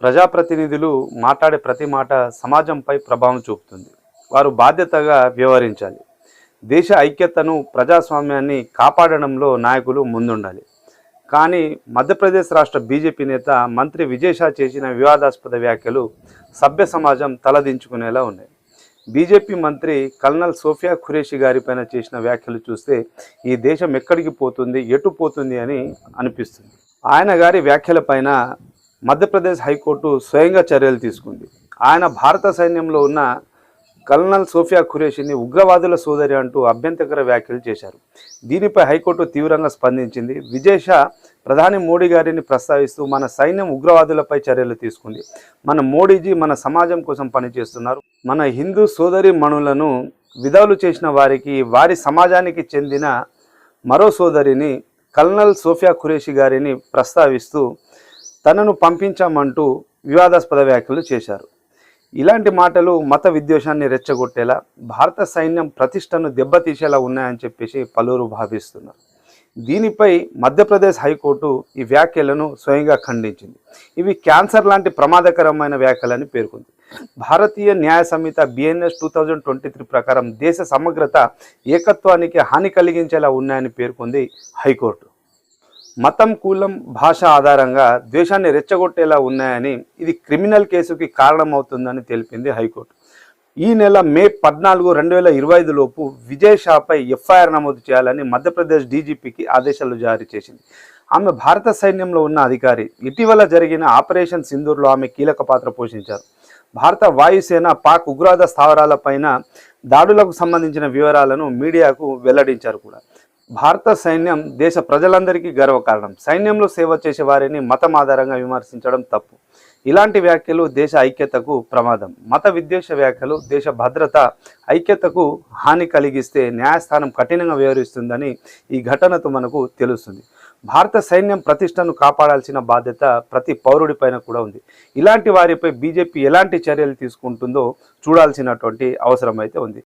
ప్రజాప్రతినిధులు మాట్లాడే ప్రతి మాట సమాజంపై ప్రభావం చూపుతుంది. వారు బాధ్యతగా వ్యవహరించాలి. దేశ ఐక్యతను ప్రజాస్వామ్యాన్ని కాపాడడంలో నాయకులు ముందుండాలి. కానీ మధ్యప్రదేశ్ రాష్ట్ర బీజేపీ నేత మంత్రి విజయషా చేసిన వివాదాస్పద వ్యాఖ్యలు సభ్య సమాజం తలదించుకునేలా ఉన్నాయి. బీజేపీ మంత్రి కల్నల్ సోఫియా ఖురేషి గారిపైన చేసిన వ్యాఖ్యలు చూస్తే ఈ దేశం ఎక్కడికి పోతుంది ఎటు పోతుంది అని అనిపిస్తుంది. ఆయన గారి వ్యాఖ్యలపైన మధ్యప్రదేశ్ హైకోర్టు స్వయంగా చర్యలు తీసుకుంది. ఆయన భారత సైన్యంలో ఉన్న కల్నల్ సోఫియా ఖురేషిని ఉగ్రవాదుల సోదరి అంటూ అభ్యంతకర వ్యాఖ్యలు చేశారు. దీనిపై హైకోర్టు తీవ్రంగా స్పందించింది. విజేష ప్రధాని మోడీ గారిని ప్రస్తావిస్తూ మన సైన్యం ఉగ్రవాదులపై చర్యలు తీసుకుంది. మన మోడీజీ మన సమాజం కోసం పనిచేస్తున్నారు. మన హిందూ సోదరి మణులను విధాలు చేసిన వారికి వారి సమాజానికి చెందిన మరో సోదరిని కల్నల్ సోఫియా ఖురేషి గారిని ప్రస్తావిస్తూ తనను పంపించామంటూ వివాదాస్పద వ్యాఖ్యలు చేశారు. ఇలాంటి మాటలు మత విద్వేషాన్ని రెచ్చగొట్టేలా భారత సైన్యం ప్రతిష్టను దెబ్బతీసేలా ఉన్నాయని చెప్పేసి పలువురు భావిస్తున్నారు. దీనిపై మధ్యప్రదేశ్ హైకోర్టు ఈ వ్యాఖ్యలను స్వయంగా ఖండించింది. ఇవి క్యాన్సర్ లాంటి ప్రమాదకరమైన వ్యాఖ్యలని పేర్కొంది. Bharatiya Nyaya Sanhita B N S two thousand twenty three ప్రకారం దేశ సమగ్రత ఏకత్వానికి హాని కలిగించేలా ఉన్నాయని పేర్కొంది హైకోర్టు. మతం కులం భాష ఆధారంగా ద్వేషాన్ని రెచ్చగొట్టేలా ఉన్నాయని ఇది క్రిమినల్ కేసుకి కారణమవుతుందని తెలిపింది హైకోర్టు. ఈ నెల మే పద్నాలుగు రెండు వేల ఇరవై ఐదు లోపు విజయ్ షాపై ఎఫ్ఐఆర్ నమోదు చేయాలని మధ్యప్రదేశ్ డీజీపీకి ఆదేశాలు జారీ చేసింది. ఆమె భారత సైన్యంలో ఉన్న అధికారి. ఇటీవల జరిగిన ఆపరేషన్ సింధూర్లో ఆమె కీలక పాత్ర పోషించారు. భారత వాయుసేన పాక్ ఉగ్రవాద స్థావరాలపైన దాడులకు సంబంధించిన వివరాలను మీడియాకు వెల్లడించారు కూడా. భారత సైన్యం దేశ ప్రజలందరికీ గర్వకారణం సైన్యంలో సేవ చేసే వారిని మతం ఆధారంగా విమర్శించడం తప్పు. ఇలాంటి వ్యాఖ్యలు దేశ ఐక్యతకు ప్రమాదం. మత విద్వేష వ్యాఖ్యలు దేశ భద్రత ఐక్యతకు హాని కలిగిస్తే న్యాయస్థానం కఠినంగా వ్యవహరిస్తుందని ఈ ఘటనతో మనకు తెలుస్తుంది. భారత సైన్యం ప్రతిష్టను కాపాడాల్సిన బాధ్యత ప్రతి పౌరుడిపైన కూడా ఉంది. ఇలాంటి వారిపై బీజేపీ ఎలాంటి చర్యలు తీసుకుంటుందో చూడాల్సినటువంటి అవసరం అయితే ఉంది.